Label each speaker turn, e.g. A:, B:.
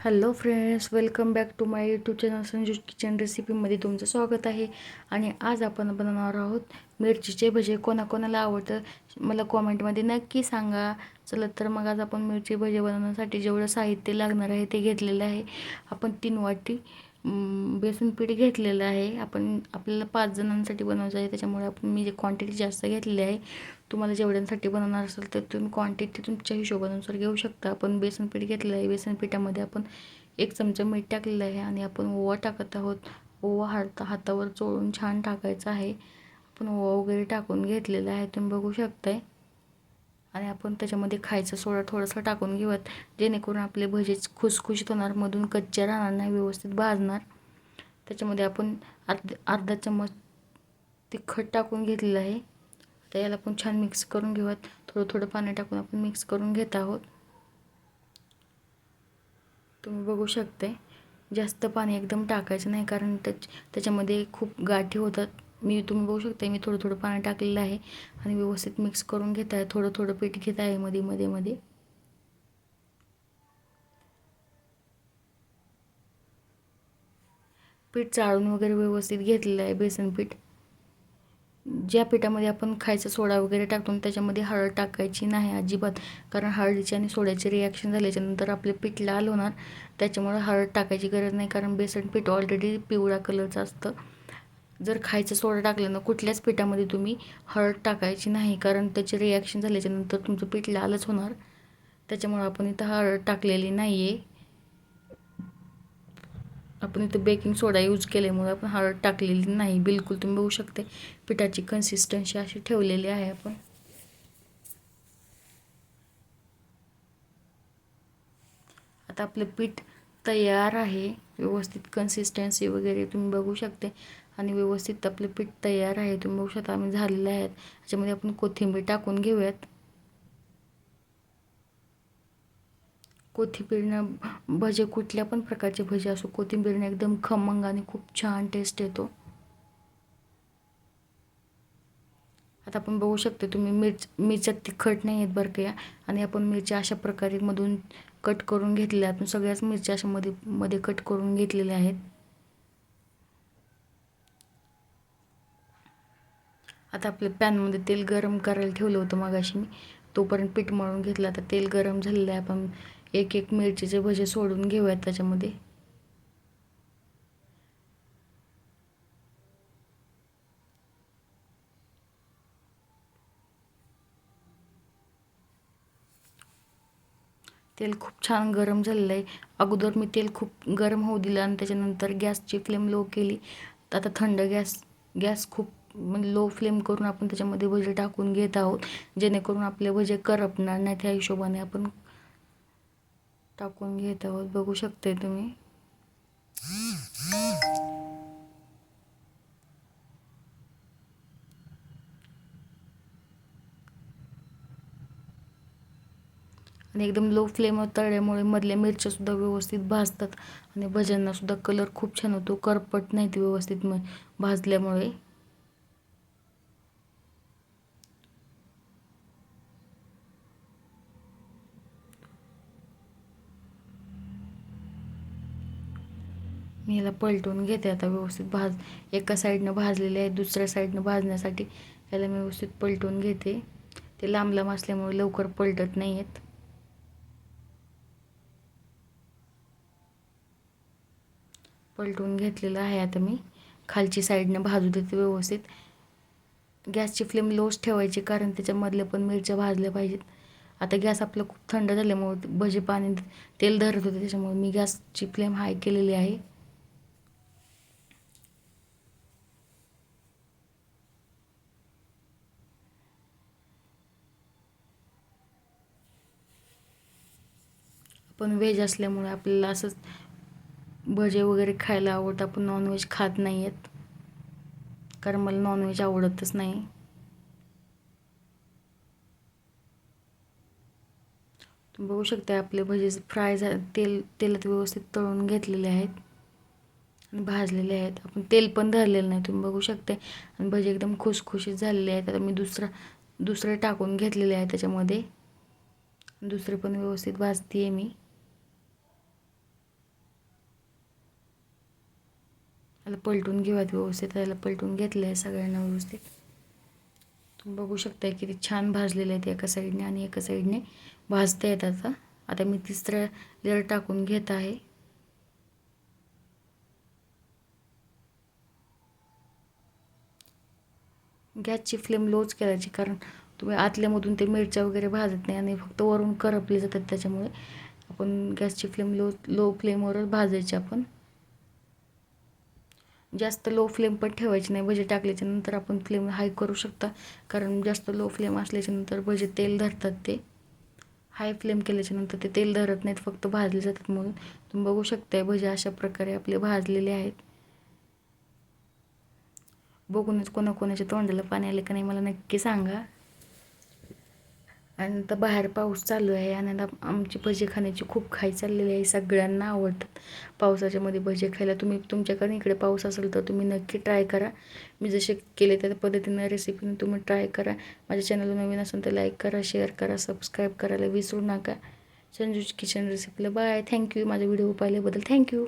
A: Hello friends welcome back to my YouTube channel Sanju's kitchen रेसिपीमध्ये तुमचं स्वागत आहे. आणि आज आपण बनवणार आहोत मिरचीचे भजे. कोणाकोणाला आवडतं मला कॉमेंटमध्ये नक्की सांगा. चला तर मग आज आपण मिरची भजे बनवण्यासाठी जेवढं साहित्य लागणार आहे ते घेतलेलं आहे. आपण तीन वाटी बेसन पीठ घेतलेलं आहे. आपण आपल्याला पाच जणांसाठी बनवायचं आहे. त्याच्यामुळे आपण मी जे क्वांटिटी जास्त घेतलेली आहे तुम्हाला जेवढ्यांसाठी बनवणार असेल तर तुम्ही क्वांटिटी तुमच्या हिशोबानुसार घेऊ शकता. आपण बेसन पीठ घेतलेलं आहे. बेसन पिठामध्ये आपण एक चमचा मीठ टाकलेलं आहे आणि आपण ओवा टाकत आहोत. ओवा हात हातावर चोळून छान टाकायचा आहे. आपण ओवा वगैरे टाकून घेतलेला आहे. तुम्ही बघू शकताय. आणि आपण त्याच्यामध्ये खायचं सोडा थोडंसं टाकून घेऊयात. जेणेकरून आपले भजेच खुसखुशीत होणार मधून कच्च्या राहणार नाही व्यवस्थित भाजणार. त्याच्यामध्ये आपण अर्ध अर्धा चम्मच तिखट टाकून घेतलेलं आहे. आता याला आपण छान मिक्स करून घेऊयात. थोडं थोडं पाणी टाकून आपण मिक्स करून घेत आहोत. तुम्ही बघू शकते जास्त पाणी एकदम टाकायचं नाही कारण त्याच त्याच्यामध्ये खूप गाठी होतात. मी तुम्ही बघू शकता मी थोडं थोडं पाणी टाकलेलं आहे आणि व्यवस्थित मिक्स करून घेत आहे. थोडं थोडं पीठ घेत आहे मध्ये मध्ये मध्ये पीठ चाळून वगैरे व्यवस्थित घेतलेलं आहे बेसन पीठ. ज्या पिठामध्ये आपण खायचा सोडा वगैरे टाकतो त्याच्यामध्ये हळद टाकायची नाही अजिबात. कारण हळदीचे आणि सोड्याचे रिॲक्शन झाल्याच्यानंतर आपले पीठ लाल होणार. त्याच्यामुळे हळद टाकायची गरज नाही कारण बेसन पीठ ऑलरेडी पिवळ्या कलरचं असतं. जर खायचं सोडा टाकलं ना कुठल्याच पिठामध्ये तुम्ही हळद टाकायची नाही कारण त्याचे रिॲक्शन झाल्याच्यानंतर तुमचं पीठ लालच होणार. त्याच्यामुळं आपण इथं हळद टाकलेली नाही आहे आपण इथं बेकिंग सोडा यूज केल्यामुळे आपण हळद टाकलेली नाही. बिलकुल तुम्ही बघू शकते पिठाची कन्सिस्टन्सी अशी ठेवलेली आहे आपण. आता आपलं पीठ तयार आहे व्यवस्थित कन्सिस्टन्सी वगैरे तुम्ही बघू शकते आणि व्यवस्थित आपलं पीठ तयार आहे. तुम्ही बघू शकता आम्ही झालेलं आहे. त्याच्यामध्ये आपण कोथिंबीर टाकून घेऊयात. कोथिंबीरनं भजे कुठल्या पण प्रकारचे भजे असो कोथिंबीरनं एकदम खमंग आणि खूप छान टेस्ट येतो. आता आपण बघू शकतो तुम्ही मिरच मिरच्या तिखट नाही आहेत बरं का आणि आपण मिरच्या अशा प्रकारे मधून कट करून घेतलेल्या आहेत. सगळ्याच मिरच्या अशा मध्ये मध्ये कट करून घेतलेल्या आहेत. आता आपल्या पॅनमध्ये तेल गरम करायला ठेवलं होतं मगाशी मी. तोपर्यंत पीठ मळून घेतलं. आता तेल गरम झालेलं आहे. आपण एक एक मिरचीचे भजे सोडून घेऊयात त्याच्यामध्ये. तेल खूप छान गरम झालेलं आहे. अगोदर मी तेल खूप गरम होऊ दिलं आणि त्याच्यानंतर गॅसची फ्लेम लो केली. आता थंड गॅस गॅस खूप लो फ्लेम करून आपण त्याच्यामध्ये भजे टाकून घेत आहोत. जेणेकरून आपले भजे करपणार नाही त्या हिशोबाने आपण टाकून घेत आहोत. बघू शकते तुम्ही. आणि एकदम लो फ्लेमवर तळल्यामुळे मधल्या मिरच्यासुद्धा व्यवस्थित भाजतात. आणि भज्यांनासुद्धा कलर खूप छान होतो. करपट नाही ते व्यवस्थित भाजल्यामुळे. मी याला पलटून घेते आता व्यवस्थित भाज एका साईडनं भाजलेले आहे दुसऱ्या साईडनं भाजण्यासाठी. ह्याला मी व्यवस्थित पलटून घेते. ते लांब लांब असल्यामुळे लवकर पलटत नाही आहेत पलटून घेतलेलं आहे आता मी. खालची साईडनं भाजू देते व्यवस्थित. गॅसची फ्लेम लोच ठेवायची कारण त्याच्यामधल्या पण मिरच्या भाजल्या पाहिजेत. आता गॅस आपलं खूप थंड झाल्यामुळे भजी पाणी तेल धरत होते त्याच्यामुळे मी गॅसची फ्लेम हाय केलेली आहे. पण व्हेज असल्यामुळे आपल्याला असंच भजे वगैरे खायला आवडतं. आपण नॉनव्हेज खात नाही आहेत. कारण मला नॉनव्हेज आवडतच नाही. तुम्ही बघू शकता आपले भजे फ्राय झा तेल तेलात व्यवस्थित तळून घेतलेले आहेत. आणि भाजलेले आहेत. आपण तेल पण धरलेलं नाही तुम्ही बघू शकते. आणि भजे एकदम खुसखुशीत झालेले आहेत. आता मी दुसरा दुसरे टाकून घेतलेले आहे त्याच्यामध्ये. दुसरे पण व्यवस्थित भाजते आहे मी. त्याला पलटून घेऊयात व्यवस्थित त्याला पलटून घेतलं आहे सगळ्यांना व्यवस्थित. तुम्ही बघू शकताय किती छान भाजलेले आहेत एका साईडने आणि एका साईडने भाजता येत आता. आता मी तिसऱ्या लेअर टाकून घेत आहे. गॅसची फ्लेम लोच करायची कारण तुम्ही आतल्यामधून ते मिरच्या वगैरे भाजत नाही आणि फक्त वरून करपले जातात त्याच्यामुळे आपण गॅसची फ्लेम लो लो फ्लेमवरच भाजायची आपण. जास्त लो फ्लेम पण ठेवायची नाही. भजे टाकल्याच्या नंतर आपण फ्लेम हाय करू शकता. कारण जास्त लो फ्लेम असल्याच्या नंतर भजे तेल धरतात ते. हाय फ्लेम केल्याच्यानंतर ते तेल धरत नाहीत फक्त भाजले जातात म्हणून. तुम्ही बघू शकताय भजे अशा प्रकारे आपले भाजलेले आहेत. बघूनच कोणाकोणाच्या तोंडाला पाणी आले का नाही मला नक्की सांगा. आणि आता बाहेर पाऊस चालू आहे आणि आता आमची भजी खाण्याची खूप खाई चाललेली आहे सगळ्यांना आवडतात. पावसाच्या मध्ये भजी खायला तुम्ही तुमच्याकडे इकडे पाऊस असेल तर तुम्ही नक्की ट्राय करा. मी जसे केले त्या पद्धतीनं रेसिपीने तुम्ही ट्राय करा. माझ्या चॅनलला नवीन असेल तर लाईक करा शेअर करा सबस्क्राईब करायला विसरू नका. संजूज किचन रेसिपीला बाय थँक्यू माझा व्हिडिओ पाहिल्याबद्दल थँक्यू